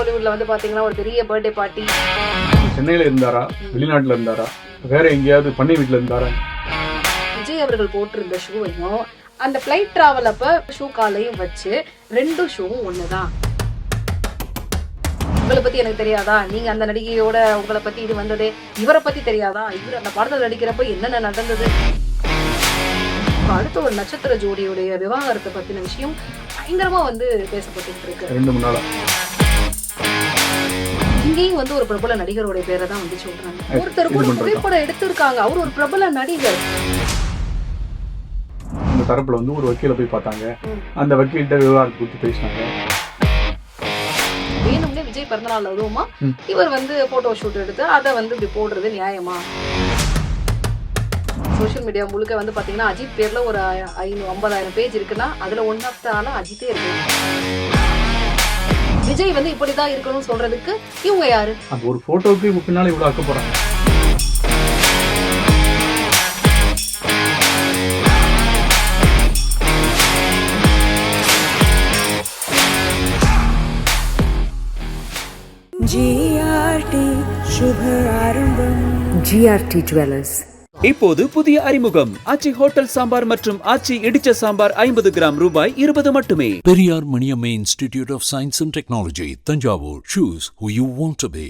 கோலிவுட்ல வந்து பாத்தீங்கன்னா ஒரு பெரிய பர்த்டே பார்ட்டி சென்னையில இருந்தாரா? வெளிநாட்டுல இருந்தாரா? வேற எங்கேயாவது பண்ணை வீட்டுல இருந்தாரா? விஜய் அவர்கள் போட்டிருந்த ஷூவையும் அந்த ஃப்ளைட் டிராவல் அப்ப ஷூ காலையும் வச்சு ரெண்டு ஷூவும் ஒண்ணுதான். உங்களை பத்தி எனக்கு தெரியாதா? நீங்க அந்த நடிகையோட உங்களை பத்தி இது வந்ததே இவரை பத்தி தெரியாதா? இவர் அந்த படத்துல நடிக்கிறப்ப என்னென்ன நடந்தது? அடுத்த ஒரு நட்சத்திர ஜோடியுடைய விவாகரத்தை பத்தின விஷயம் பயங்கரமா வந்து பேசப்பட்டு இருக்கு. இங்கேயும் வந்து ஒரு பிரபல நடிகருடைய பேரை தான் வந்து சொல்றாங்க. இது ஒருத்தருக்கு ஒரு? புகைப்படம் எடுத்திருக்காங்க. அவர் ஒரு பிரபல நடிகர். இந்த தரப்புல வந்து ஒரு வக்கீல போய் பார்த்தாங்க. அந்த வக்கீல்கிட்ட விவகாரத்தை குறித்து பேசினாங்க. வேணும்னே விஜய் பிறந்தநாள் அதுவுமா ம். இவர் வந்து போட்டோ ஷூட் எடுத்து அதை வந்து இப்படி போடுறது நியாயமா? சோஷியல் மீடியா முழுக்க வந்து பாத்தீங்கன்னா அஜித் பேர்ல ஒரு ஐநூறு ஐம்பதாயிரம் பேஜ் இருக்குன்னா அதுல ஒன் ஆஃப் த ஆளா அஜித்தே இருக்கு விஜய் வந்து இப்படிதான் இருக்கணும்னு சொல்றதுக்கு இவங்க யாரு? அந்த ஒரு போட்டோவுக்கு பின்னால இவ்வளவு அக்க போறாங்க. ஜிஆர்டி சுப ஆரம்பம் ஜிஆர்டி ஜுவல்லர்ஸ் இப்போது புதிய அறிமுகம் ஆச்சி ஹோட்டல் சாம்பார் மற்றும் ஆச்சி இடிச்ச சாம்பார் ஐம்பது கிராம் ரூபாய் இருபது மட்டுமே Periyar Maniamma Institute of Science and Technology, Tanjavur. Choose who you want to be.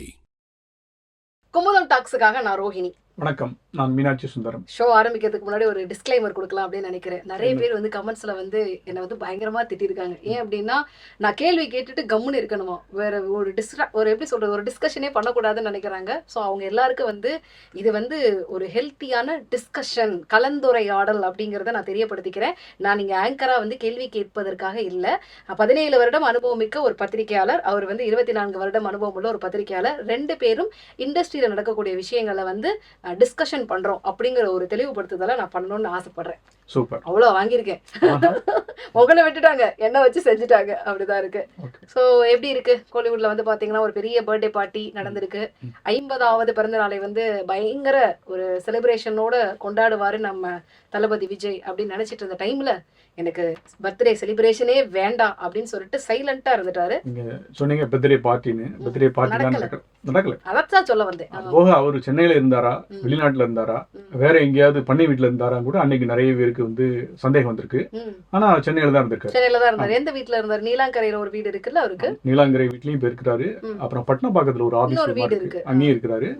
Kumudam டாக்ஸுக்காக நான் ரோஹிணி வணக்கம் நான் மீனாட்சி சுந்தரம். ஷோ ஆரம்பிக்கிறதுக்கு முன்னாடி ஒரு டிஸ்க்ளைமர் கொடுக்கலாம் அப்படின்னு நினைக்கிறேன். நிறைய பேர் வந்து கமெண்ட்ஸ்ல வந்து என்னை வந்து பயங்கரமா திட்டிருக்காங்க. ஏன் அப்படின்னா நான் கேள்வி கேட்டுட்டு கம்முன்னு இருக்கணுமா? வேற ஒரு டிஸ்ட்ரா ஒரு எப்படி சொல்றது ஒரு டிஸ்கஷனே பண்ணக்கூடாதுன்னு நினைக்கிறாங்க. ஸோ அவங்க எல்லாருக்கும் வந்து இது வந்து ஒரு ஹெல்த்தியான டிஸ்கஷன் கலந்துரையாடல் அப்படிங்கிறத நான் தெரியப்படுத்திக்கிறேன். நான் நீங்க ஆங்கரா வந்து கேள்வி கேட்பதற்காக இல்லை. பதினேழு வருடம் அனுபவம் மிக்க ஒரு பத்திரிகையாளர். அவர் வந்து இருபத்தி நான்கு வருடம் அனுபவம் உள்ள ஒரு பத்திரிகையாளர். ரெண்டு பேரும் இண்டஸ்ட்ரியில நடக்கக்கூடிய விஷயங்களை வந்து டிஸ்கஷன் பண்றோம் அப்படிங்கிற ஒரு தெளிவுபடுத்துதலை நான் பண்ணணும்னு ஆசைப்படுறேன். சூப்பர். அவ்வளோ வாங்கியிருக்கேன். உங்களை விட்டுட்டாங்க. என்ன வச்சு செஞ்சுட்டாங்க. அப்படிதான் இருக்கு. ஸோ எப்படி இருக்கு? கோலிவுட்ல வந்து பாத்தீங்கன்னா ஒரு பெரிய பர்த்டே பார்ட்டி நடந்திருக்கு. ஐம்பதாவது பிறந்த நாளை வந்து பயங்கர ஒரு செலிப்ரேஷனோட கொண்டாடுவாரு நம்ம தளபதி விஜய் அப்படின்னு நினைச்சிட்டு இருந்த டைம்ல எனக்கு பர்த்டே செலிப்ரேஷனே வேண்டாம் அப்படின்னு சொல்லிட்டு சைலண்டா இருந்துட்டாரு. சொன்னீங்க பர்த்டே பார்ட்டின்னு பர்த்டே பார்ட்டி நடக்கல. அதான் சொல்ல வந்தேன். போக அவர் சென்னையில இருந்தாரா. வெளிநாட்டுல இருந்தாரா. வேற எங்கேயாவது பண்ணை வீட்டுல இருந்தாரா கூட அன்னைக்கு நிறைய பேருக்கு வந்து சந்தேகம் வந்திருக்கு. ஆனா சென்னையில தான் இருந்திருக்காரு. சென்னையில தான் இருந்தாரு. எந்த வீட்டுல இருந்தாரு? நீலாங்கரையில ஒரு வீடு இருக்குல்ல அவருக்கு? நீலாங்கரை வீட்லயும் போயிருக்கிறாரு ம். அப்புறம் பட்டினப்பாக்கத்துல ஒரு ஆபீஸ் மாதிரி இருக்கு. அங்கேயும் இருக்கிறாரு.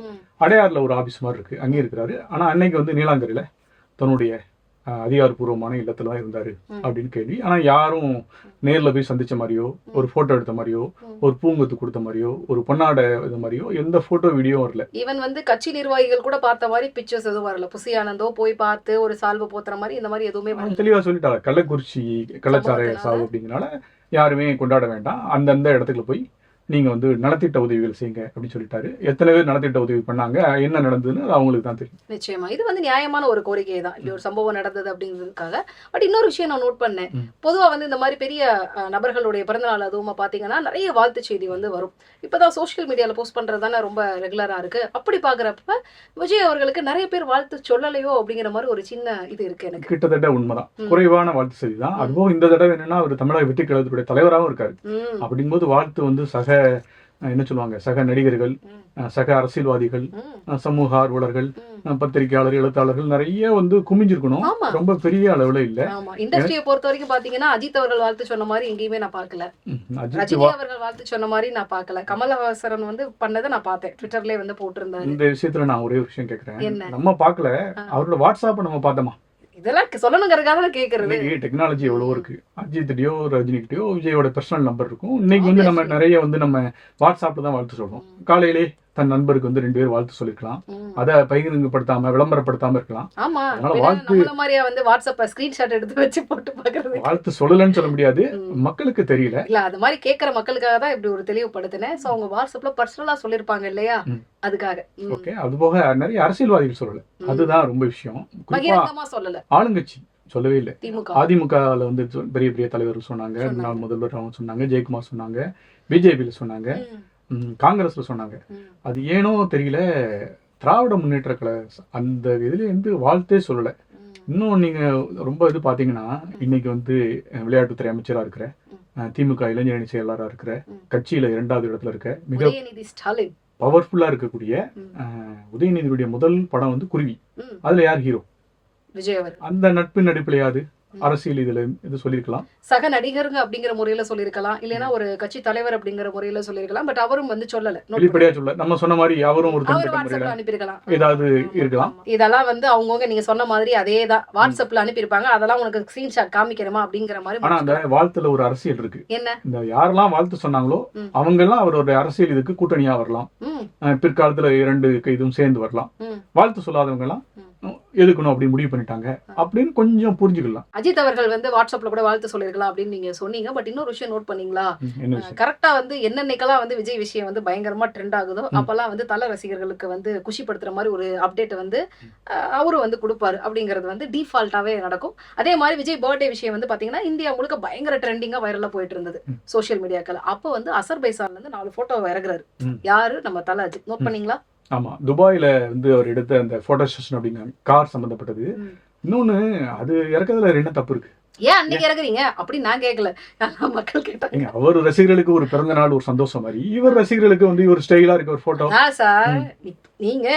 அடையாறுல ஒரு ஆபீஸ் மாதிரி இருக்கு. அங்கேயும் இருக்கிறாரு. ஆனா அன்னைக்கு வந்து நீலாங்கரையில தன்னுடைய அதிகாரப்பூர்வமான இல்லத்துல தான் இருந்தாரு. அப்படின்னு கேள்வி. ஆனா யாரும் நேர்ல போய் சந்திச்ச மாதிரியோ ஒரு போட்டோ எடுத்த மாதிரியோ. ஒரு பூங்கொத்து கொடுத்த மாதிரியோ ஒரு பொன்னாடை இது மாதிரியோ எந்த போட்டோ வீடியோ வரல. ஈவன் வந்து கட்சி நிர்வாகிகள் கூட பார்த்த மாதிரி பிக்சர்ஸ் எதுவும் வரல. புசி ஆனந்தோ போய் பார்த்து ஒரு சால்வு போத்துற மாதிரி இந்த மாதிரி எதுவுமே தெளிவா சொல்லிட்டாங்க. கள்ளக்குறிச்சி கள்ளச்சாராய சம்பவத்தினால. சாவு அப்படிங்கறனால யாருமே கொண்டாட வேண்டாம். அந்தந்த இடத்துக்குள்ள போய் நீங்க வந்து நலத்திட்ட உதவிகள் செய்யுங்க அப்படின்னு சொல்லிட்டாரு. எத்தனை பேர் நலத்திட்ட உதவி பண்ணாங்க? என்ன நடந்ததுன்னு அவங்களுக்கு தான் தெரியும். நிச்சயமா. இது வந்து நியாயமான ஒரு கோரிக்கை தான். இப்படி ஒரு சம்பவம் நடந்தது அப்படிங்கிறதுக்காக. பட் இன்னொரு விஷயம் நான் நோட் பண்ணேன். ம். பொதுவா வந்து இந்த மாதிரி பெரிய நபர்களுடைய பிறந்தநாள் அதுவுமா பாத்தீங்கன்னா நிறைய வாழ்த்து செய்தி வந்து வரும். இப்பதான் சோஷியல் மீடியால போஸ்ட் பண்றது தானே ரொம்ப ரெகுலரா இருக்கு. அப்படி பாக்குறப்ப விஜய் அவர்களுக்கு நிறைய பேர் வாழ்த்து சொல்லலையோ அப்படிங்கிற மாதிரி ஒரு சின்ன இது இருக்கு எனக்கு. கிட்டத்தட்ட உண்மைதான். குறைவான வாழ்த்து செய்தி தான். அதுபோக இந்த தடவை என்னன்னா அவர் தமிழக வெற்றி கழகத்துடைய தலைவராகவும் இருக்காரு. அப்படிங்கும்போது வாழ்த்து வந்து சக என்ன சொல்லுவாங்க சக நடிகர்கள் சக அரசியல்வாதிகள் சமூக ஆர்வலர்கள் பத்திரிகையாளர் எழுத்தாளர்கள் நிறைய வந்து குமிஞ்சிருக்கணும். ரொம்ப பெரிய அளவுல இல்ல. இண்டஸ்ட்ரியை பொறுத்த வரைக்கும் பாத்தீங்கன்னா அஜித் அவர்கள் வாழ்த்து சொன்ன மாதிரி எங்கேயுமே நான் பார்க்கல. அஜித் அவர்கள் வாழ்த்து சொன்ன மாதிரி நான் பார்க்கல. கமலஹாசன் வந்து பண்ணதை நான் பார்த்தேன். ட்விட்டர்லயே வந்து போட்டிருந்தாரு. இந்த விஷயத்துல நான் ஒரே விஷயம் கேக்குறேன்? நம்ம பார்க்கல. அவரோட வாட்ஸ்அப்பை நம்ம பார்த்தோமா? இதெல்லாம் சொல்லணுங்கிறதுக்காக தான் இன்னைக்கு டெக்னாலஜி எவ்வளவோ இருக்கு. அஜித்கிட்டயோ ரஜினிகிட்டயோ விஜயோட பர்சனல் நம்பர் இருக்கும். இன்னைக்கு வந்து நம்ம நிறைய வந்து நம்ம வாட்ஸ்அப்ல தான் வாழ்த்து சொல்றோம். காலையிலே தன் நண்பருக்கு வந்து ரெண்டு பேர் வாழ்த்து சொல்லிருக்கலாம். ம். அதை பகிரங்கப்படுத்தாம விளம்பரப்படுத்தாம இருக்கலாம். ஆமா அதனால வாழ்த்து- வந்து வாட்ஸ்அப்ப ஸ்கிரீன்ஷாட் எடுத்து வச்சு போட்டு பாக்குறது. வாழ்த்து சொல்லலன்னு சொல்ல முடியாது. மக்களுக்கு தெரியல. இல்ல அது மாதிரி கேக்குற மக்களுக்காக தான் இப்படி ஒரு தெளிவுபடுத்தினேன். சோ அவங்க வாட்ஸ்அப்ல பர்சனலா சொல்லிருப்பாங்க இல்லையா. அதுக்காக. ஓகே அது போக நிறைய அரசியல்வாதிகள் சொல்லல. அதுதான் ரொம்ப விஷயம். சொல்லல. ஆளுங்கட்சி சொல்லவே இல்லை. திமுக. அதிமுகவில் வந்து பெரிய பெரிய தலைவர்கள் சொன்னாங்க. முன்னாள் முதல்வர் அவங்க சொன்னாங்க. ஜெயக்குமார் சொன்னாங்க. பிஜேபியில் சொன்னாங்க. காங்கிரஸ்ல சொன்னாங்க. அது ஏனோ தெரியல திராவிட முன்னேற்ற கழக அந்த இதுல இருந்து வாழ்த்தே சொல்லல. இன்னும் நீங்க ரொம்ப இது பாத்தீங்கன்னா இன்னைக்கு வந்து விளையாட்டுத்துறை அமைச்சரா இருக்கிற திமுக இளைஞரணி செயலாளரா இருக்கிற ம். கட்சியில இரண்டாவது இடத்துல இருக்க மிக உதயநிதி ஸ்டாலின் பவர்ஃபுல்லா இருக்கக்கூடிய உதயநிதியுடைய முதல் படம் வந்து குருவி. அதுல யார் ஹீரோ அந்த நட்பு நடிப்புலையாவது ம். அரசியல் இதுல இது சொல்லியிருக்கலாம். சக நடிகருங்க அப்படிங்கிற முறையில சொல்லியிருக்கலாம். இல்லைன்னா ஒரு கட்சி தலைவர் அப்படிங்கிற முறையில சொல்லியிருக்கலாம். பட் அவரும் வந்து சொல்லல. வெளிப்படையா சொல்ல நம்ம சொன்ன மாதிரி அவரும் ஒரு அனுப்பியிருக்கலாம். ஏதாவது இருக்கலாம். இதெல்லாம் வந்து அவங்கவுங்க நீங்க சொன்ன மாதிரி அதே தான். வாட்ஸ்அப்ல அனுப்பியிருப்பாங்க. அதெல்லாம் உனக்கு ஸ்கிரீன்ஷாட் காமிக்கிறமா அப்படிங்கிற மாதிரி ஆனா அந்த வாழ்த்துல ஒரு அரசியல் இருக்கு. என்ன? இந்த யாரெல்லாம் வாழ்த்து சொன்னாங்களோ. அவங்க எல்லாம் அவரோட அரசியல் இதுக்கு கூட்டணியா வரலாம். பிற்காலத்துல இரண்டு இதுவும் சேர்ந்து வரலாம். வாழ்த்து சொல்லாதவங்க எல்லாம். எதுக்கணும் அப்படி முடிவு பண்ணிட்டாங்க. அப்படின்னு கொஞ்சம் புரிஞ்சுக்கலாம். அஜித் அவர்கள் வந்து வாட்ஸ்அப்ல கூட வாழ்த்து சொல்லிருக்கலாம் அப்படின்னு நீங்க சொன்னீங்க. பட் இன்னொரு விஷயம் நோட் பண்ணீங்களா? கரெக்டா வந்து என்னன்னைக்கெல்லாம் வந்து விஜய் விஷயம் வந்து பயங்கரமா ட்ரெண்ட் ஆகுதோ அப்பெல்லாம் வந்து தல ரசிகர்களுக்கு வந்து குஷிப்படுத்துற மாதிரி ஒரு அப்டேட் வந்து அஹ், அவரும் வந்து கொடுப்பாரு அப்படிங்கிறது வந்து டிஃபால்ட்டாவே நடக்கும். அதே மாதிரி விஜய் பர்த்டே விஷயம் வந்து பாத்தீங்கன்னா இந்தியா முழுக்க பயங்கர ட்ரெண்டிங்கா வைரலா போயிட்டு இருந்தது ம். சோஷியல் மீடியாக்கள் அப்போ வந்து அசர்பைசான்ல இருந்து நாலு போட்டோ இறங்குறாரு. யாரு? நம்ம தல அஜித். நோட். பண்ணீங்களா? ஆமா துபாயில வந்து அவர் எடுத்த அந்த போட்டோ செஷன் அப்படிங்க கார் சம்பந்தப்பட்டது. ம். இன்னொன்னு அது இறக்கிறதுல என்ன தப்பு இருக்கு? ஏன் அன்னைக்கு இறங்குறீங்க அப்படின்னு நான் கேட்கல மக்கள் கேட்டாங்க. அவர் ரசிகர்களுக்கு ஒரு பிறந்த நாள் ஒரு சந்தோஷம் மாதிரி இவர் ரசிகர்களுக்கு வந்து இவர் ஸ்டைலா இருக்க ஒரு போட்டோ சார் நீங்க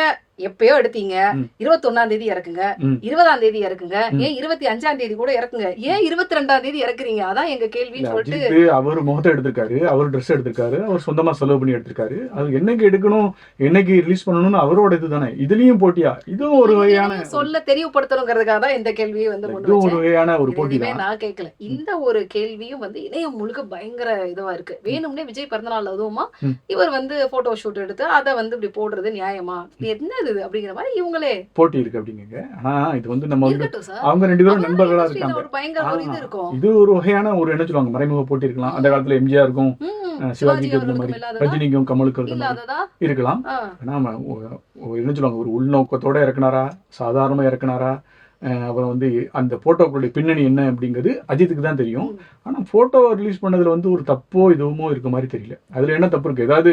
எப்பயோ எடுத்தீங்க. இருபத்தி ஒன்னாம் தேதி இறக்குங்க. இருபதாம் தேதி இறக்குங்க. ஏன் இருபத்தி அஞ்சாம் தேதி கூட இறக்குங்க? ஏன் இருபத்தி ரெண்டாம் தேதி இறக்குறீங்க? அதான் எங்க கேள்வின்னு சொல்லிட்டு அவர் முகத்தை எடுத்திருக்காரு. அவர் ட்ரெஸ் எடுத்திருக்காரு. அவர் சொந்தமா செலவு பண்ணி எடுத்திருக்காரு. அது என்னைக்கு எடுக்கணும் என்னைக்கு ரிலீஸ் பண்ணணும்னு அவரோட இதுதானே. இதுலயும் போட்டியா? இதுவும் ஒரு வகையான சொல்ல தெரியப்படுத்தணுங்கிறதுக்காக தான் இந்த கேள்வியை வந்து இதுவும் ஒரு வகையான ஒரு இது போட்டி தான். நான் கேட்கல. இந்த ஒரு கேள்வியும் வந்து இணையம் முழுக்க பயங்கர இதுவா இருக்கு. வேணும்னே விஜய் பிறந்தநாள் அதுவுமா. இவர் வந்து போட்டோ ஷூட் எடுத்து அதை வந்து இப்படி போடுறது நியாயமா? இது இது அப்படிங்கிற மாதிரி இவங்களே. போட்டி இருக்கு அப்படிங்க ஆனா இது வந்து நம்ம வந்து அவங்க ரெண்டு பேரும் நண்பர்களா இருக்காங்க. ஒரு பயங்கர ஒரு இது ஆ, இருக்கும் இது ஒரு வகையான ஒரு என்ன சொல்லுவாங்க மறைமுக போட்டி இருக்கலாம். அந்த காலத்துல எம்ஜிஆர் இருக்கும் சிவாஜிக்கு இருந்த மாதிரி ரஜினிக்கும் கமலுக்கும் இருந்த மாதிரி இருக்கலாம். ஆனா என்ன சொல்லுவாங்க ஒரு உள்நோக்கத்தோட இறக்குனாரா? சாதாரணமா இறக்குனாரா? அப்புறம் வந்து அந்த போட்டோக்களுடைய பின்னணி என்ன அப்படிங்கிறது அஜித்துக்கு தான் தெரியும் ம். ஆனா போட்டோ ரிலீஸ் பண்ணதுல வந்து ஒரு தப்போ இதுவுமோ இருக்க மாதிரி தெரியல அதுல என்ன தப்பு இருக்கு ஏதாவது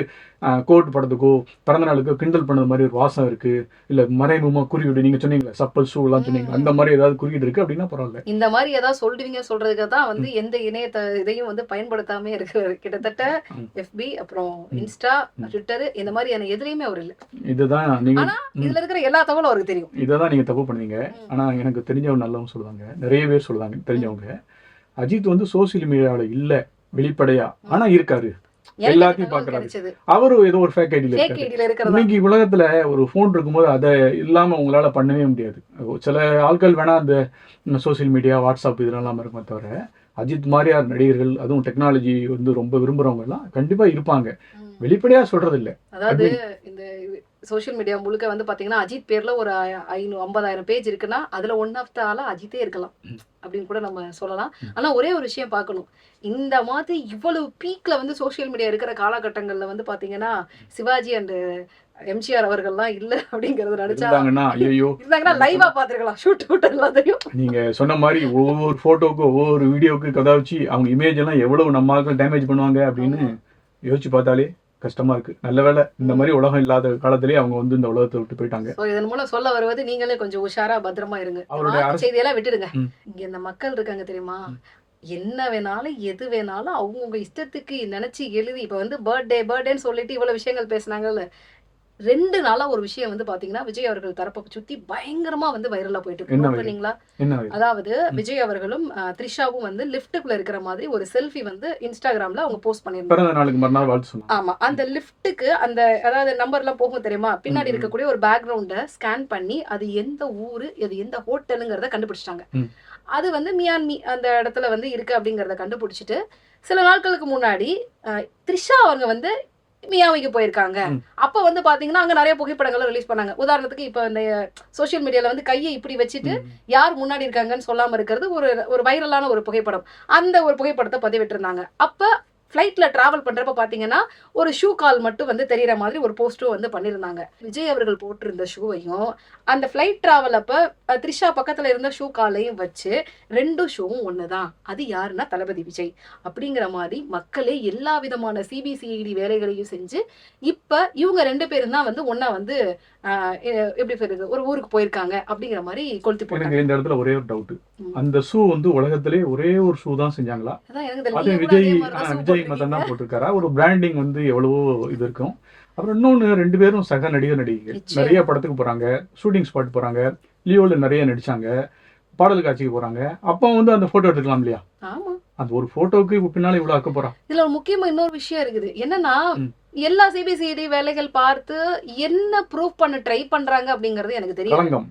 கோட் படத்துக்கோ பிறந்த நாளுக்கோ கிண்டல் பண்ணது மாதிரி ஒரு வாசம் இருக்கு இல்ல மறைமுகமா குறியீடு நீங்க சொன்னீங்களே சப்பல் ஷூ எல்லாம் சொன்னீங்க அந்த மாதிரி ஏதாவது குறியீடு இருக்கு அப்படின்னா பரவாயில்ல இந்த மாதிரி ஏதாவது சொல்றீங்க சொல்றதுக்கு தான் வந்து எந்த இணையத்த இதையும் வந்து பயன்படுத்தாம இருக்கிறாரு கிட்டத்தட்ட. எஃபி அப்புறம். இன்ஸ்டா. ட்விட்டர் இந்த மாதிரியான எதுலயுமே அவர் இல்ல இதுதான் நீங்க ஆனா ம். இதுல இருக்கிற எல்லா தகவலும் அவருக்கு தெரியும் இதை தான் நீங்க தப்பு பண்ணீங்க ம். ஆனா எனக்கு தெரிஞ்சவங்க நல்லவங்க சொல்லுவாங்க. நிறைய பேர் சொல்லுவாங்க. தெரிஞ்சவங்க. அஜித் வந்து சோசியல் மீடியாவில் இல்ல. வெளிப்படையா. ஆனா இருக்காரு. எல்லாத்தையும். கிடைச்சது. அவரு ஏதோ ஒரு ஃபேக் ஐடியில் இருக்காரு. இன்னைக்கு உலகத்துல ஒரு ஃபோன் இருக்கும்போது அதை இல்லாம உங்களால பண்ணவே முடியாது. சில ஆட்கள் வேணா அந்த சோஷியல் மீடியா வாட்ஸ்அப் இதெல்லாம் இல்லாம இருக்குமே தவிர அஜித் மாதிரியார் நடிகர்கள் அதுவும் டெக்னாலஜி வந்து ரொம்ப விரும்புறவங்க எல்லாம் கண்டிப்பா இருப்பாங்க. வெளிப்படையா சொல்றது இல்ல அதாவது இந்த சோஷியல் மீடியா முழுக்க வந்து பாத்தீங்கன்னா அஜித் பேர்ல ஒரு ஐநூறு ஐம்பதாயிரம் பேஜ் இருக்குன்னா அதுல ஒன் ஆஃப் த ஆளா அஜித்தே இருக்கலாம். அப்படின்னு கூட நம்ம சொல்லலாம். ஆனா ஒரே ஒரு விஷயம் பார்க்கணும். இந்த மாதிரி இவ்வளவு பீக்ல வந்து சோஷியல் மீடியா இருக்கிற காலகட்டங்கள்ல வந்து பாத்தீங்கன்னா சிவாஜி அண்ட் எம்ஜிஆர் அவர்கள்லாம் இல்ல அப்படிங்கறது நினைச்சா இருந்தாங்கன்னா ஐயோ இருந்தாங்கன்னா லைவா பாத்துருக்கலாம் ஷூட் ஷூட் எல்லாத்தையும். நீங்க சொன்ன மாதிரி ஒவ்வொரு போட்டோக்கு ஒவ்வொரு வீடியோக்கு கதாவச்சு அவங்க இமேஜ் எல்லாம் எவ்வளவு நம்ம ஆட்கள் டேமேஜ் பண்ணுவாங்க அப்படின்னு யோசிச்சு பார்த்தாலே கஷ்டமா இருக்கு. நல்ல வேளை இந்த மாதிரி உலகம் இல்லாத காலத்திலேயே அவங்க வந்து இந்த உலகத்தை விட்டு போயிட்டாங்க. இதன் மூலம் சொல்ல வருவது நீங்களே கொஞ்சம் உஷாரா பத்திரமா இருங்க. அவருடைய செய்தியெல்லாம் விட்டுடுங்க. இங்க இந்த மக்கள் இருக்காங்க தெரியுமா? என்ன வேணாலும் எது வேணாலும் அவங்கவுங்க இஷ்டத்துக்கு நினைச்சு எழுதி இப்ப வந்து பர்த்டே பர்த்டேன்னு சொல்லிட்டு இவ்வளவு விஷயங்கள் பேசுனாங்கல்ல. ரெண்டு நாளா ஒரு விஷயம் வந்து பாத்தீங்கன்னா விஜய் அவர்கள் தரப்பை சுத்தி பயங்கரமா வந்து வைரலா போயிட்டு இருக்கு? அதாவது விஜய் அவர்களும் த்ரிஷாவும் வந்து லிஃப்ட்டுக்குள்ள இருக்கிற மாதிரி ஒரு செல்ஃபி வந்து இன்ஸ்டாகிராம்ல அவங்க போஸ்ட் பண்ணிருந்தாங்க ஆமா. அந்த லிஃப்ட்டுக்கு அந்த அதாவது நம்பர் எல்லாம் போகும் தெரியுமா? பின்னாடி. இருக்கக்கூடிய ஒரு பேக்ரவுண்ட ஸ்கேன் பண்ணி அது எந்த ஊரு அது எந்த ஹோட்டலுங்கிறத கண்டுபிடிச்சிட்டாங்க. அது வந்து மியான்மி அந்த இடத்துல வந்து இருக்கு அப்படிங்கறத கண்டுபிடிச்சிட்டு சில நாட்களுக்கு முன்னாடி த்ரிஷா அவங்க வந்து மியாமிக்கு போயிருக்காங்க. அப்ப வந்து பாத்தீங்கன்னா அங்க நிறைய புகைப்படங்களை ரிலீஸ் பண்ணாங்க உதாரணத்துக்கு இப்ப இந்த சோஷியல் மீடியால வந்து கையை இப்படி வச்சுட்டு. யார் முன்னாடி இருக்காங்கன்னு சொல்லாம இருக்கிறது ஒரு ஒரு வைரலான ஒரு புகைப்படம் அந்த ஒரு புகைப்படத்தை பதிவிட்டிருந்தாங்க அப்ப ஃப்ளைட்டில் ட்ராவல் பண்ணுறப்ப பார்த்தீங்கன்னா ஒரு ஷூ கால் மட்டும் வந்து தெரிகிற மாதிரி ஒரு போஸ்ட்டும் வந்து பண்ணியிருந்தாங்க விஜய் அவர்கள் போட்டிருந்த ஷூவையும் அந்த ஃப்ளைட் ட்ராவல் அப்போ த்ரிஷா பக்கத்தில் இருந்த ஷூ காலையும் வச்சு ரெண்டு ஷூவும் தான் அது யாருன்னா தளபதி விஜய். அப்படிங்கிற மாதிரி மக்களே எல்லா விதமான சிபிசிஐடி வேலைகளையும் செஞ்சு இப்போ இவங்க ரெண்டு பேரும் தான் வந்து ஒன்றா வந்து எப்படி சொல்றது? ஒரு ஊருக்கு போயிருக்காங்க அப்படிங்கிற மாதிரி கொளுத்தி போட்டாங்க. இந்த இடத்துல ஒரே ஒரு டவுட். அந்த ஷூ வந்து உலகத்திலே ஒரே ஒரு ஷூ தான் செஞ்சாங்களா. அது விஜய் விஜய் மட்டும் தான். போட்டிருக்காரா? ஒரு பிராண்டிங் வந்து எவ்வளவோ இது இருக்கும். அப்புறம் இன்னொன்னு ரெண்டு பேரும் சக நடிகர் நடிகைகள். நிறைய படத்துக்கு போறாங்க. ஷூட்டிங் ஸ்பாட் போறாங்க. லியோல நிறைய நடிச்சாங்க. பாடல் காட்சிக்கு போறாங்க. அப்போ வந்து அந்த போட்டோ எடுக்கலாம் இல்லையா? ஆமா. அந்த ஒரு போட்டோக்கு இப்ப பின்னால இவ்வளவு ஆக்க போறா. இதுல ஒரு முக்கியமா இன்னொரு விஷயம் இருக்குது. என்னன்னா. எல்லா சிபிசிஐடி வேலைகள் பார்த்து என்ன ப்ரூவ் பண்ண ட்ரை பண்றாங்க அப்படிங்கறது எனக்கு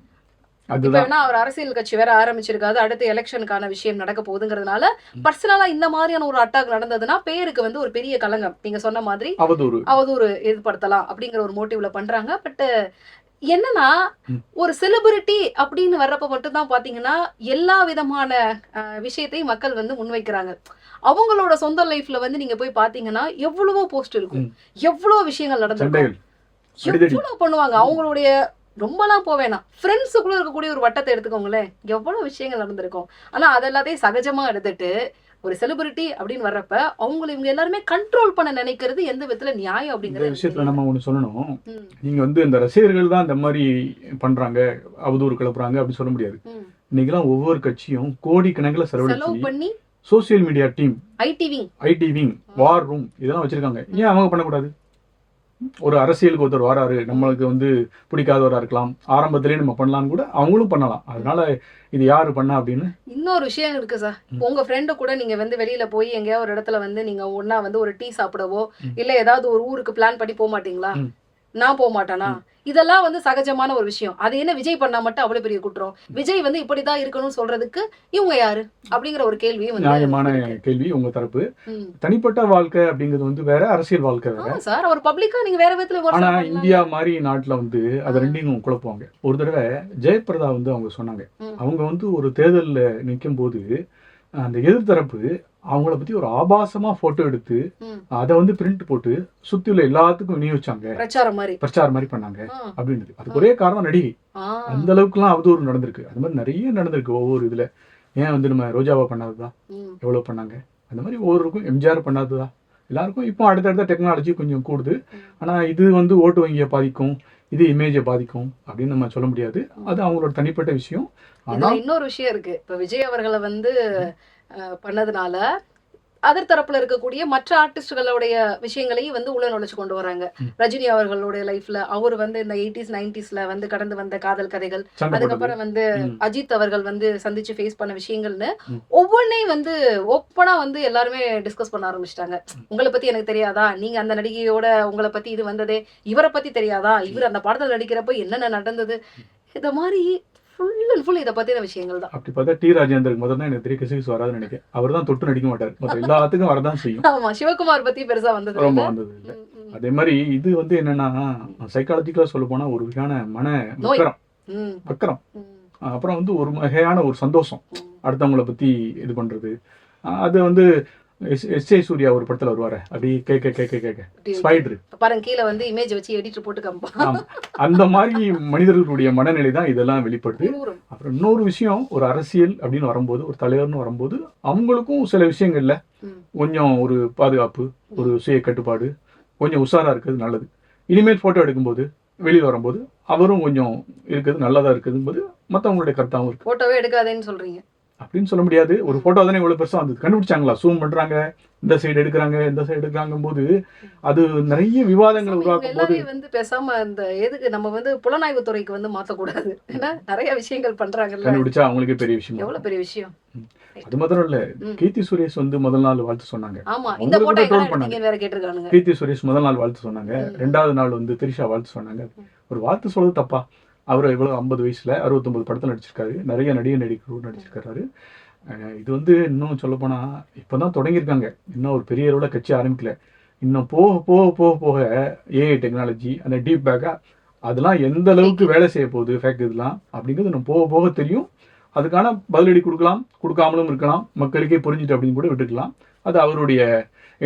அதுதான். வேணா அவர் அரசியல் கட்சி வேற ஆரம்பிச்சிருக்காது. அடுத்த எலெக்ஷனுக்கான விஷயம் நடக்க போகுதுங்கிறதுனால பர்சனலா இந்த மாதிரியான ஒரு அட்டாக் நடந்ததுன்னா பேருக்கு வந்து ஒரு பெரிய களங்கம். நீங்க சொன்ன மாதிரி அவதூறு. அவதூறு ஏற்படுத்தலாம் அப்படிங்கிற ஒரு மோட்டிவ்ல பண்றாங்க. பட் என்னன்னா. ஒரு செலிபிரிட்டி அப்படின்னு வர்றப்ப மட்டும் தான் பாத்தீங்கன்னா எல்லா விதமான விஷயத்தையும் மக்கள் வந்து முன்வைக்கிறாங்க. அவங்களோட சொந்த லைஃப்ல வந்து நீங்க போய் பாத்தீங்கன்னா எவ்வளவோ போஸ்ட் இருக்கும். எவ்வளவு விஷயங்கள் நடந்திருக்கும். எவ்வளவு பண்ணுவாங்க? அவங்களுடைய ரொம்பலாம் போக வேணாம். ஃப்ரெண்ட்ஸுக்குள்ள இருக்கக்கூடிய ஒரு வட்டத்தை எடுத்துக்கோங்களேன். எவ்வளவு விஷயங்கள் நடந்திருக்கும். ஆனா அதெல்லாத்தையும் சகஜமா எடுத்துட்டு ஒரு செலிபிரிட்டி அப்படின்னு வர்றப்ப அவங்களை இவங்க எல்லாருமே கண்ட்ரோல் பண்ண நினைக்கிறது எந்த விதத்துல நியாயம் இந்த அப்படிங்கிறது விஷயத்துல நம்ம ஒண்ணு சொல்லணும். நீங்க வந்து இந்த ரசிகர்கள் தான் இந்த மாதிரி பண்றாங்க அவதூறு கிளப்புறாங்க அப்படின்னு சொல்ல முடியாது. இன்னைக்கெல்லாம் ஒவ்வொரு கட்சியும் கோடி கணக்கில் செலவு செலவழிச்சு பண்ணி social media team IT wing IT wing war room இதெல்லாம் வச்சிருக்காங்க. ஏன் அவங்க பண்ணக்கூடாது? ஒரு அரசியலுக்கு ஒருத்தர் வராரு நம்மளுக்கு வந்து பிடிக்காதவரா இருக்கலாம் ஆரம்பத்திலேயே நம்ம பண்ணலாம்னு கூட அவங்களும் பண்ணலாம் அதனால இது யாரு பண்ணா அப்படின்னு இன்னொரு விஷயம் இருக்கு சார். உங்க ஃப்ரெண்டு கூட நீங்க வந்து வெளியில போய் எங்கேயாவது ஒரு இடத்துல வந்து நீங்க ஒண்ணா வந்து ஒரு டீ சாப்பிடவோ. இல்ல ஏதாவது ஒரு ஊருக்கு பிளான் பண்ணி போக மாட்டீங்களா. நான் போக மாட்டேனா? இதெல்லாம் வந்து சகஜமான ஒரு விஷயம். அது என்ன விஜய் பண்ணா மட்டும் அவ்வளவு பெரிய குற்றம்? விஜய் வந்து இப்படிதான் இருக்கணும்னு சொல்றதுக்கு இவங்க யாரு? அப்படிங்கிற ஒரு வந்து நியாயமான. கேள்வி உங்க தரப்பு. தனிப்பட்ட வாழ்க்கை அப்படிங்கிறது வந்து வேற அரசியல் வாழ்க்கை வேற. சார். அவர் பப்ளிக்கா நீங்க வேற விதத்துல ஆனா. இந்தியா மாதிரி நாட்டுல வந்து அதை. ரெண்டையும் குழப்புவாங்க. ஒரு தடவை ஜெயபிரதா வந்து அவங்க சொன்னாங்க. அவங்க வந்து ஒரு தேர்தல்ல நிற்கும் போது அந்த எதிர்த்தரப்பு அவங்கள பத்தி ஒரு ஆபாசமா போட்டோ எடுத்து. அதை வந்து பிரிண்ட் போட்டு சுத்தி உள்ள எல்லாத்துக்கும் விநியோகிச்சாங்க. பிரச்சாரம் மாதிரி. பிரச்சாரம் மாதிரி பண்ணாங்க. அப்படின்றது. அதுக்கு ஒரே காரணம் நடிகை. அந்த அளவுக்குலாம் அவதூறு நடந்திருக்கு. அது மாதிரி நிறைய நடந்திருக்கு ஒவ்வொரு இதுல. ஏன் வந்து நம்ம ரோஜாவா பண்ணாததா. எவ்வளவு பண்ணாங்க? அந்த மாதிரி ஒவ்வொருக்கும் எம்ஜிஆர் பண்ணாததா? எல்லாருக்கும் இப்போ அடுத்தடுத்த டெக்னாலஜி கொஞ்சம் கூடுது. ஆனா இது வந்து ஓட்டு வங்கியை பாதிக்கும். இது இமேஜை பாதிக்கும் அப்படின்னு நம்ம சொல்ல முடியாது. அது அவங்களோட தனிப்பட்ட விஷயம். ஆனா இன்னொரு விஷயம் இருக்கு. இப்ப விஜய் அவர்களை வந்து பண்ணதுனால அதர் தரப்புல இருக்கக்கூடிய மற்ற ஆர்டிஸ்டுகளுடைய விஷயங்களையும் வந்து உள்ள நுழைச்சு கொண்டு வராங்க. ரஜினி அவர்களுடைய லைஃப்ல அவர் வந்து இந்த எயிட்டிஸ் நைன்டிஸ்ல வந்து கடந்து வந்த காதல் கதைகள் அதுக்கப்புறம் வந்து. அஜித் அவர்கள் வந்து சந்திச்சு ஃபேஸ் பண்ண விஷயங்கள்னு. ஒவ்வொன்றையும் வந்து ஓப்பனா வந்து எல்லாருமே டிஸ்கஸ் பண்ண ஆரம்பிச்சிட்டாங்க. உங்களை பத்தி எனக்கு தெரியாதா? நீங்க அந்த நடிகையோட உங்களை பத்தி இது வந்ததே இவரை பத்தி தெரியாதா? இவர் அந்த படத்துல நடிக்கிறப்ப என்னென்ன நடந்தது? இந்த மாதிரி ஃபுல் அண்ட் ஃபுல் இதை பத்தின விஷயங்கள் தான் அப்படி பார்த்தா டி ராஜேந்தருக்கு முதல்ல தான் எனக்கு தெரிய கிசிகிஸ் வராதுன்னு நினைக்கிறேன். அவர் தான் தொட்டு நடிக்க மாட்டார். மற்ற எல்லாத்துக்கும் வரதான் செய்யும். ஆமா சிவகுமார் பத்தி பெருசா வந்தது ரொம்ப? வந்தது இல்லை. அதே மாதிரி இது வந்து என்னன்னா சைக்காலஜிக்கலா சொல்ல போனா ஒரு வகையான மன. வக்கரம். வக்கரம். அப்புறம் வந்து ஒரு வகையான ஒரு சந்தோஷம். அடுத்தவங்கள பத்தி இது பண்றது. அது வந்து எஸ் ஏ சூர்யா ஒரு படத்துல வருவாரு. அப்படி கேட்க கேட்க கேட்க அப்படி ஸ்பைடர். பாருங்க கீழே வந்து இமேஜ் வச்சு எடிட்டர் போட்டு காமிப்பா ஆமா. அந்த மாதிரி மனிதர்களுடைய மனநிலை தான் இதெல்லாம் வெளிப்படுது. அப்புறம் இன்னொரு விஷயம் ஒரு அரசியல் அப்படின்னு வரும்போது ஒரு தலைவர்னு வரும்போது அவங்களுக்கும் சில விஷயங்கள்ல. கொஞ்சம் ஒரு பாதுகாப்பு ஒரு சுய கட்டுப்பாடு கொஞ்சம் உஷாரா இருக்கிறது நல்லது. இனிமேல் போட்டோ எடுக்கும்போது வெளியில் வரும்போது அவரும் கொஞ்சம் இருக்கிறது நல்லதா இருக்குதும்போது மற்றவங்களுடைய கருத்தாகவும் இருக்கு. போட்டோவே எடுக்காதேன்னு சொல்றீங்க. அப்படின்னு சொல்ல முடியாது. ஒரு போட்டோ தானே இவ்வளவு பெருசா வந்தது. கண்டுபிடிச்சாங்களா? ஜூம் பண்றாங்க இந்த சைடு எடுக்கிறாங்க இந்த சைடு எடுக்கிறாங்க போது அது நிறைய விவாதங்களை உருவாக்கும் போது வந்து பேசாம இந்த எதுக்கு நம்ம வந்து புலனாய்வு துறைக்கு வந்து மாத்தக்கூடாது. ஏன்னா நிறைய விஷயங்கள் பண்றாங்கல்ல. கண்டுபிடிச்சா அவங்களுக்கே பெரிய விஷயம்? எவ்வளவு பெரிய விஷயம்? அது மாத்திரம் இல்ல. கீர்த்தி சுரேஷ் வந்து முதல் நாள் வாழ்த்து சொன்னாங்க. கீர்த்தி சுரேஷ் முதல் நாள் வாழ்த்து சொன்னாங்க. ரெண்டாவது நாள் வந்து திரிஷா வாழ்த்து சொன்னாங்க. ஒரு வாழ்த்து சொல்றது தப்பா? அவர் எவ்வளவு ஐம்பது வயசுல அறுபத்தொன்பது படத்துல நடிச்சிருக்காரு. நிறைய நடிகை நடிகர் நடிச்சிருக்காரு. இது வந்து இன்னும் சொல்ல போனா இப்பதான் தொடங்கியிருக்காங்க. இன்னும் ஒரு பெரிய அளவுல கட்சி ஆரம்பிக்கல. இன்னும் போக போக போக போக ஏஐ டெக்னாலஜி அந்த டீப் பேக்கா அதெல்லாம் எந்த அளவுக்கு வேலை செய்ய போகுது ஃபேக்ட் இதெல்லாம் அப்படிங்கிறது இன்னும் போக போக தெரியும். அதுக்கான பதிலடி கொடுக்கலாம் கொடுக்காமலும் இருக்கலாம் மக்களுக்கே புரிஞ்சுட்டு அப்படின்னு கூட விட்டுக்கலாம் அது அவருடைய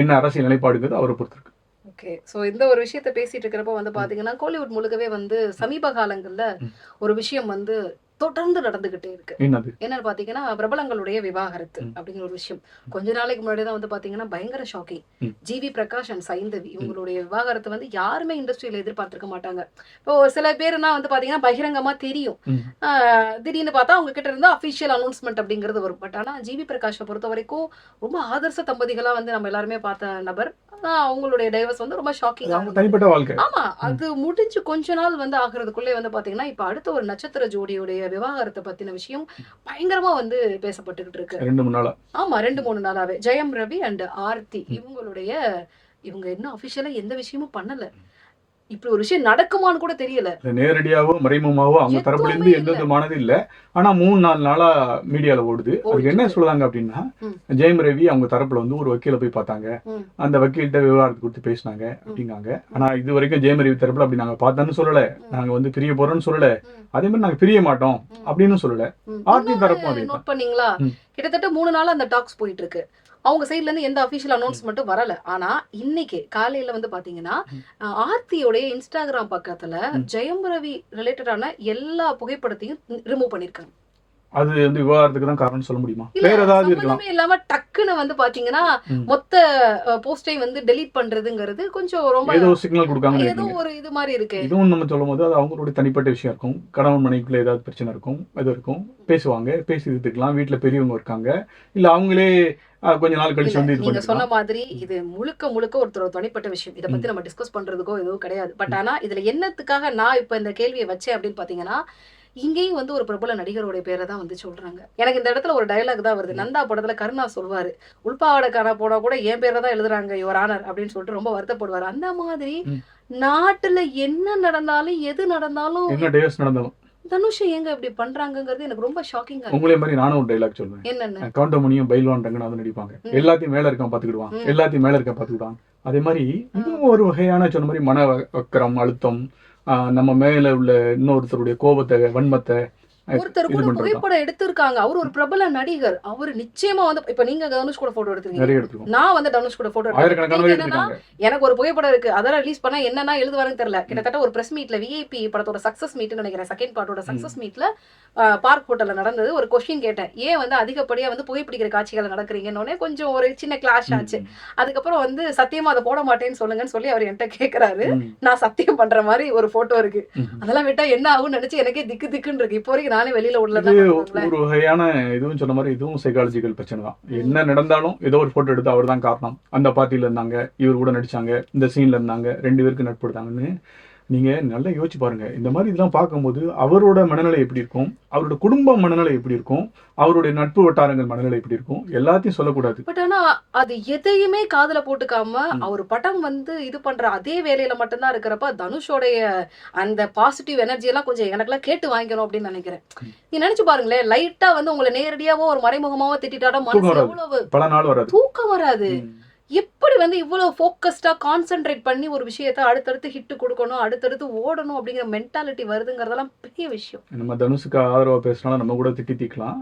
என்ன அரசியல் நிலைப்பாடுங்கிறது அவரை பொறுத்து இருக்கு ஓகே சோ இந்த ஒரு விஷயத்த பேசிட்டு இருக்கிறப்ப வந்து பாத்தீங்கன்னா கோலிவுட் முழுக்கவே வந்து சமீப காலங்கள்ல ஒரு விஷயம் வந்து தொடர்ந்து நடந்துகிட்டே இருக்கு. என்னன்னு பாத்தீங்கன்னா பிரபலங்களுடைய விவாகரத்து அப்படிங்கிற ஒரு விஷயம். கொஞ்ச நாளைக்கு முன்னாடி தான் வந்து பாத்தீங்கன்னா பயங்கர ஷாக்கிங் ம். ஜிவி பிரகாஷ் அண்ட் சைந்தவி இவங்களுடைய விவாகரத்து வந்து யாருமே இண்டஸ்ட்ரியில எதிர்பார்த்திருக்க மாட்டாங்க. இப்போ சில பேருனா வந்து பாத்தீங்கன்னா பகிரங்கமா தெரியும். திடீர்னு பார்த்தா அவங்க கிட்ட இருந்து அபிஷியல் அனௌன்ஸ்மெண்ட் அப்படிங்கிறது வரும். பட் ஆனா ஜிவி பிரகாஷை பொறுத்த வரைக்கும் ரொம்ப ஆதர்ச தம்பதிகளா வந்து நம்ம எல்லாருமே பார்த்த நபர். அவங்களுடைய டைவர்ஸ் வந்து ரொம்ப ஷாக்கிங் ஆமா அது முடிஞ்சு கொஞ்ச நாள் வந்து ஆகுறதுக்குள்ளே வந்து பாத்தீங்கன்னா இப்ப அடுத்த ஒரு நட்சத்திர ஜோடியுடைய விவாகரத்தை பத்தின விஷயம் பயங்கரமா வந்து பேசப்பட்டுக்கிட்டு இருக்கு ரெண்டு மூணு நாளா? ஆமா ரெண்டு மூணு நாளாவே. ஜெயம் ரவி அண்ட் ஆர்த்தி இவங்களுடைய இவங்க இன்னும் அபிஷியலா எந்த விஷயமும் பண்ணல. இப்படி ஒரு விஷயம் நடக்குமான்னு கூட தெரியல. நேரடியாவோ மறைமுகமாவோ அவங்க தரப்புல இருந்து எந்த இல்ல. விதமானது இல்ல. ஆனா மூணு நாலு நாளா மீடியால ஓடுது. அதுக்கு என்ன. சொல்றாங்க அப்படின்னா. ஜெயம் ரவி அவங்க தரப்புல வந்து ஒரு வக்கீல போய் பார்த்தாங்க. அந்த வக்கீல்கிட்ட விவகாரத்தை குறித்து பேசினாங்க அப்படிங்காங்க ஆனா இது வரைக்கும் ஜெயம் ரவி தரப்புல அப்படி நாங்க பார்த்தோன்னு சொல்லல. நாங்க வந்து பிரிய போறோம்னு சொல்லல. அதே மாதிரி நாங்க பிரிய மாட்டோம் அப்படின்னு சொல்லல. ஆர்த்தி தரப்பும் அதே பண்ணீங்களா. கிட்டத்தட்ட மூணு நாள் அந்த டாக்ஸ் போயிட்டு இருக்கு. அவங்க சைடுல இருந்து எந்த அபிஷியல் அனௌன்ஸ்மெண்ட்டும் வரல. ஆனா இன்னைக்கு காலையில வந்து பாத்தீங்கன்னா ஆர்த்தியோடைய இன்ஸ்டாகிராம் பக்கத்துல ஜெயம் ரவி ரிலேட்டடான எல்லா புகைப்படத்தையும் ரிமூவ் பண்ணிருக்காங்க. அது வந்து விவகாரத்துக்கு தான் காரணம் சொல்ல முடியுமா? வேற ஏதாவது இருக்கலாம். இல்லாம டக்குன்னு வந்து பாத்தீங்கன்னா. மொத்த போஸ்டையும் வந்து டெலீட் பண்றதுங்கிறது கொஞ்சம் ரொம்ப ஏதோ சிக்னல் கொடுக்காங்கன்னு ஏதோ ஒரு இது மாதிரி இருக்கு. இதுவும் நம்ம சொல்லும் போது அது அவங்களுடைய தனிப்பட்ட விஷயம் இருக்கும். கணவன் மனைவிக்குள்ள ஏதாவது பிரச்சனை இருக்கும் இது இருக்கும். பேசுவாங்க பேசி தீர்த்துக்கலாம் வீட்டுல பெரியவங்க இருக்காங்க. இல்ல அவங்களே கொஞ்ச நாள் கழிச்சு வந்து நீங்க சொன்ன மாதிரி இது முழுக்க முழுக்க ஒருத்தரோட தனிப்பட்ட விஷயம். இத பத்தி நம்ம டிஸ்கஸ் பண்றதுக்கோ எதுவும் கிடையாது. பட் ஆனா இதுல என்னத்துக்காக நான் இப்ப இந்த கேள்வியை வச்சேன் அப்படின்னு பாத்தீங்கன்னா இங்கேயும் வந்து ஒரு பிரபல நடிகருடைய பேரை தான் வந்து சொல்றாங்க. எனக்கு இந்த இடத்துல ஒரு டயலாக் தான் வருது. நந்தா படத்துல கருணா சொல்வாரு உள்பாவடக்கான போனா கூட என் பேரை தான் எழுதுறாங்க யுவர் ஆனர் அப்படின்னு சொல்லிட்டு ரொம்ப வருத்தப்படுவாரு. அந்த மாதிரி. நாட்டுல என்ன நடந்தாலும் எது நடந்தாலும் நடந்தாலும். தனுஷ் ஏங்க இப்படி பண்றாங்கங்கிறது எனக்கு ரொம்ப ஷாக்கிங்கா உங்களே மாதிரி நானும் ஒரு டைலாக் சொல்லுவேன் என்னன்னு? கவுண்டமணியும் பைல்வான் ரங்கநாதன் நடிப்பாங்க. எல்லாத்தையும் மேல இருக்கான் பாத்துக்கிடுவான். எல்லாத்தையும் மேல இருக்கான் பாத்துக்கிடுவான். அதே மாதிரி இதுவும் ஒரு வகையான சொன்ன மாதிரி மன வக்கரம் அழுத்தம் நம்ம மேலே உள்ள இன்னொருத்தருடைய கோபத்தை வன்மத்தை ஒருத்தர் கூட புகைப்படம் எடுத்திருக்காங்க. அவர் ஒரு பிரபல நடிகர். அவர் நிச்சயமா வந்து இப்ப நீங்க தனுஷ் கூட போட்டோ எடுத்திருக்கீங்க. நான் வந்து தனுஷ் கூட போட்டோ என்னன்னா எனக்கு ஒரு புகைப்படம் இருக்கு. அதெல்லாம் ரிலீஸ் பண்ணா என்னன்னா எழுதுவாருன்னு தெரியல. கிட்டத்தட்ட ஒரு பிரஸ் மீட்ல விஐபி படத்தோட சக்சஸ் மீட்னு நினைக்கிறேன். செகண்ட் பார்ட்டோட சக்சஸ் மீட்ல பார்க் ஹோட்டல்ல நடந்தது. ஒரு கொஸ்டின் கேட்டேன். ஏன் வந்து அதிகப்படியா வந்து புகைப்பிடிக்கிற காட்சிகள் நடக்கிறீங்கன்னு கொஞ்சம் ஒரு சின்ன கிளாஷ் ஆச்சு. அதுக்கப்புறம் வந்து சத்தியமா அதை போட மாட்டேன்னு சொல்லுங்கன்னு சொல்லி அவர் என்கிட்ட கேக்குறாரு. நான் சத்தியம் பண்ற மாதிரி ஒரு போட்டோ இருக்கு. அதெல்லாம் விட்டா என்ன ஆகும்னு நினைச்சு எனக்கே திக்கு திக்குன்னு இருக்கு. இப்போ வரைக்கும் நானே வெளியில விடல ஒரு வகையான இதுவும் சொன்ன மாதிரி இதுவும் சைக்காலஜிக்கல் பிரச்சனை தான். என்ன நடந்தாலும் ஏதோ ஒரு போட்டோ எடுத்து அவர் தான் காரணம். அந்த பார்ட்டில இருந்தாங்க இவர் கூட நடிச்சாங்க இந்த சீன்ல இருந்தாங்க ரெண்டு பேருக்கு நட்பு எடுத்தாங்கன்னு நீங்க நல்லா யோசிச்சு பாருங்க. இந்த மாதிரி இதெல்லாம் பார்க்கும்போது அவரோட மனநிலை எப்படி இருக்கும்? அவரோட குடும்ப மனநிலை எப்படி இருக்கும்? அவருடைய நட்பு வட்டாரங்கள் மனநிலை எப்படி இருக்கும்? எல்லாத்தையும் சொல்லக்கூடாது. பட் ஆனா அது எதையுமே காதுல போட்டுக்காம அவர் படம் வந்து இது பண்ற அதே வேலையில மட்டும்தான் இருக்கிறப்ப தனுஷோடைய அந்த பாசிட்டிவ் எனர்ஜி எல்லாம் கொஞ்சம் எனக்கெல்லாம் கேட்டு வாங்கிக்கணும் அப்படின்னு நினைக்கிறேன். நீ நினைச்சு பாருங்களேன் லைட்டா வந்து உங்களை நேரடியாவோ ஒரு மறைமுகமாவோ திட்டாட மனசு. எவ்வளவு பல நாள் வராது. தூக்கம் வராது. எப்படி வந்து இவ்வளவு ஃபோக்கஸ்டா கான்சென்ட்ரேட் பண்ணி ஒரு விஷயத்த அடுத்தடுத்து ஹிட் கொடுக்கணும் அடுத்தடுத்து ஓடணும் அப்படிங்கிற மென்டாலிட்டி வருதுங்கிறதெல்லாம் பெரிய விஷயம். நம்ம தனுஷுக்கு ஆதரவா பேசினாலும் நம்ம கூட திட்டி தீக்கலாம்.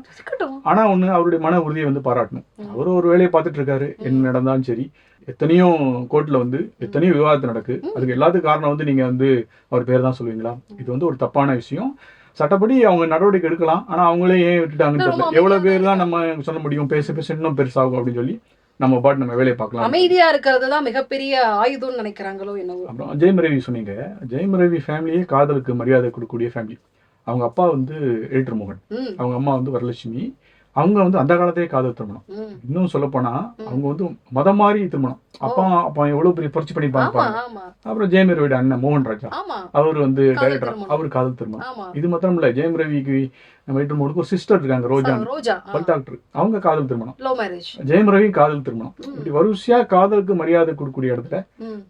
ஆனா ஒண்ணு அவருடைய மன உறுதியை வந்து பாராட்டணும். அவர் ஒரு வேலையை பார்த்துட்டு இருக்காரு. என்ன நடந்தாலும் சரி. எத்தனையோ கோர்ட்ல வந்து எத்தனையோ விவாதத்து நடக்கு. அதுக்கு எல்லாத்துக்கும் காரணம் வந்து நீங்க வந்து அவர் பேர் தான் சொல்லுவீங்களா? இது வந்து ஒரு தப்பான விஷயம். சட்டப்படி அவங்க நடவடிக்கை எடுக்கலாம். ஆனா அவங்களே ஏன் விட்டுட்டாங்கன்னு தெரியல. எவ்வளவு பேர் தான் நம்ம சொல்ல முடியும்? பேச பேச இன்னும் பெருசாகும் அப்படின்னு சொல்லி. நம்ம பாட்டு நம்ம வேலையை பார்க்கலாம். அமைதியா இருக்கிறது தான் மிகப்பெரிய ஆயுதம்னு நினைக்கிறாங்களோ என்னவோ. அப்புறம் ஜெயம் ரவி சொன்னீங்க. ஜெயம் ரவி ஃபேமிலியே காதலுக்கு மரியாதை கொடுக்கக்கூடிய ஃபேமிலி அவங்க அப்பா வந்து எடிட்டர் மோகன். அவங்க அம்மா வந்து வரலட்சுமி. அவங்க வந்து அந்த காலத்திலே காதல் திருமணம் இன்னும் சொல்ல போனா அவங்க வந்து மதம் மாறி திருமணம் அப்பா அப்பா எவ்வளவு பெரிய புரட்சி பாருங்க. ஆமா. அப்புறம் ஜெயம் ரவியோட அண்ணன் மோகன் ராஜா. அவர் வந்து டைரக்டர். அவர் காதல் திருமணம் இது மாத்திரம் இல்ல ஜெயம் ரவிக்கு வயிற்று மோனுக்கு ஒரு சிஸ்டர் இருக்காங்க ரோஜா. பல் டாக்டர் அவங்க காதல் திருமணம் ஜெயம் ரவி காதல் திருமணம் இப்படி வரிசையா காதலுக்கு மரியாதை கொடுக்கக்கூடிய இடத்துல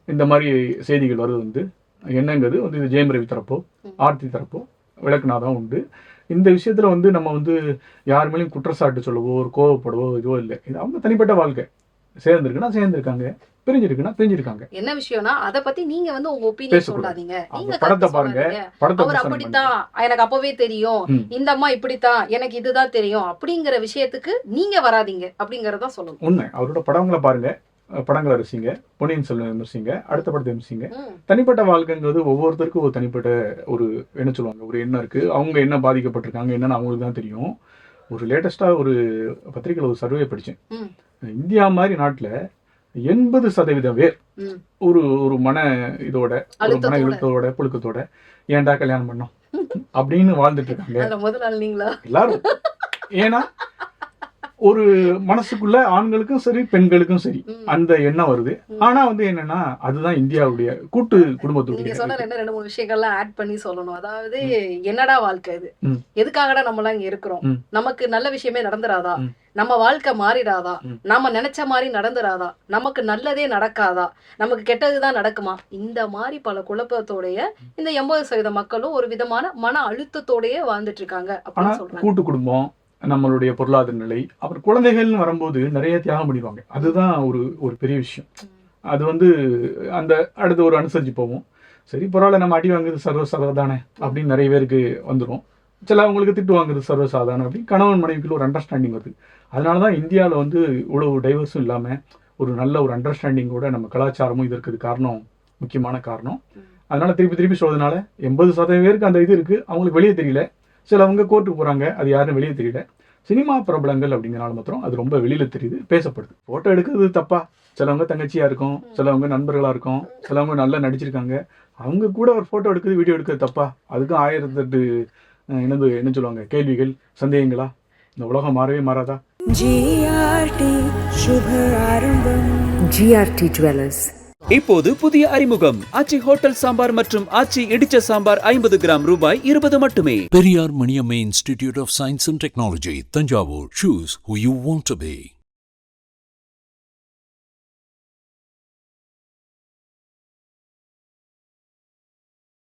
இந்த மாதிரி செய்திகள் வருது வந்து என்னங்கிறது வந்து இது ஜெயம் ரவி தரப்போ ஆர்த்தி தரப்போ விளக்குனாதான் உண்டு. இந்த விஷயத்துல வந்து நம்ம வந்து யார் மேலேயும் குற்றச்சாட்டு சொல்லவோ ஒரு கோவப்படவோ இதுவோ இல்லை. இது அவங்க தனிப்பட்ட வாழ்க்கை. சேர்ந்துருக்குன்னா சேர்ந்துருக்காங்க. பிரிஞ்சிருக்குன்னா பிரிஞ்சிருக்காங்க. என்ன விஷயம்னா அத பத்தி நீங்க வந்து உங்க ஒப்பீனியன். சொல்லாதீங்க. நீங்க படத்தை பாருங்க. படத்தை அவர். அப்படித்தான். எனக்கு அப்பவே தெரியும். இந்த அம்மா இப்படித்தான். எனக்கு இதுதான் தெரியும். அப்படிங்கிற விஷயத்துக்கு நீங்க வராதீங்க. அப்படிங்கறத சொல்லணும். உண்மை. அவரோட படங்களை பாருங்க. படங்களை ரசிங்க பொன்னியின் செல்வன் விமர்சிங்க அடுத்த படத்தை விமர்சிங்க. தனிப்பட்ட வாழ்க்கைங்கிறது ஒவ்வொருத்தருக்கும் ஒரு தனிப்பட்ட ஒரு என்ன சொல்லுவாங்க ஒரு எண்ணம் இருக்கு அவங்க என்ன பாதிக்கப்பட்டிருக்காங்க என்னன்னு அவங்களுக்கு தான் தெரியும் ஒரு லேட்டஸ்டா ஒரு பத்திரிகையில் ஒரு சர்வே படித்தேன் ம். இந்தியா மாதிரி நாட்டில் எண்பது சதவீதம் பேர். ஒரு ஒரு மன இதோட ஒரு மன. இழுத்தத்தோட புழுக்கத்தோட ஏன்டா கல்யாணம் பண்ணோம் அப்படின்னு வாழ்ந்துட்டு இருக்காங்க எல்லாரும் ஏன்னா ஒரு மனசுக்குள்ள ஆண்களுக்கும் சரி பெண்களுக்கும் சரி. அந்த எண்ணம் வருது. ஆனா வந்து என்னன்னா அதுதான் இந்தியாவுடைய கூட்டு நீங்க குடும்பத்துடைய சொன்ன ரெண்டு ரெண்டு மூணு விஷயங்கள்லாம் ஆட் பண்ணி சொல்லணும். அதாவது என்னடா வாழ்க்கை இது. எதுக்காகடா நம்ம எல்லாம் இங்க இருக்கிறோம். நமக்கு நல்ல விஷயமே நடந்துராதா. நம்ம வாழ்க்கை மாறிடாதா? ம். நாம நினைச்ச மாதிரி நடந்துராதா? நமக்கு நல்லதே நடக்காதா? நமக்கு கெட்டதுதான் நடக்குமா? இந்த மாதிரி பல குழப்பத்தோடைய இந்த எண்பது சதவீத மக்களும் ஒரு விதமான மன அழுத்தத்தோடயே வாழ்ந்துட்டு இருக்காங்க அப்படின்னு சொல்றாங்க. கூட்டு குடும்பம் நம்மளுடைய பொருளாதார நிலை அப்புறம் குழந்தைகள்னு வரும்போது நிறைய தியாகம் பண்ணிடுவாங்க அதுதான் ஒரு ஒரு பெரிய விஷயம். அது வந்து அந்த அடுத்து ஒரு அனுசரிச்சு போவோம். சரி பரவாயில்ல நம்ம அடி வாங்குறது சர்வசாதாரண அப்படின்னு நிறைய பேருக்கு வந்துடும் சிலவங்களுக்கு திட்டு வாங்குறது சர்வசாதாரணம் அப்படின்னு கணவன் மனைவிக்குள்ள ஒரு அண்டர்ஸ்டாண்டிங் வருது. அதனால தான் இந்தியாவில் வந்து இவ்வளவு டைவர்ஸும் இல்லாமல் ஒரு நல்ல ஒரு அண்டர்ஸ்டாண்டிங்கோட நம்ம கலாச்சாரமும் இது இருக்கிறது காரணம் முக்கியமான காரணம். அதனால திருப்பி திருப்பி சொல்றதுனால எண்பது சதவீதம் பேருக்கு அந்த இது இருக்கு. அவங்களுக்கு வெளியே தெரியல. சிலவங்க கோர்ட்டுக்கு போகிறாங்க அது யாருன்னு வெளியே தெரியல. சினிமா பிரபலங்கள் அப்படிங்கிறனால மாத்திரம் அது ரொம்ப வெளியில் தெரியுது பேசப்படுது. ஃபோட்டோ எடுக்கிறது தப்பா. சிலவங்க தங்கச்சியாக இருக்கும் சிலவங்க நண்பர்களாக இருக்கும் சிலவங்க நல்லா நடிச்சிருக்காங்க. அவங்க கூட ஒரு ஃபோட்டோ எடுக்கிறது வீடியோ எடுக்கிறது தப்பா. அதுக்கும் ஆயிரத்தெட்டு என்னது என்ன சொல்லுவாங்க கேள்விகள் சந்தேகங்களா? இந்த உலகம் மாறவே மாறாதா? ஜிஆர்டி ஜுவல்லர்ஸ் இப்போது புதிய அறிமுகம் ஆச்சி ஹோட்டல் சாம்பார் மற்றும் ஆச்சி இடிச்ச சாம்பார் ஐம்பது கிராம் ரூபாய் இருபது மட்டுமே Periyar Maniammai institute of science and technology Thanjavur choose who you want to be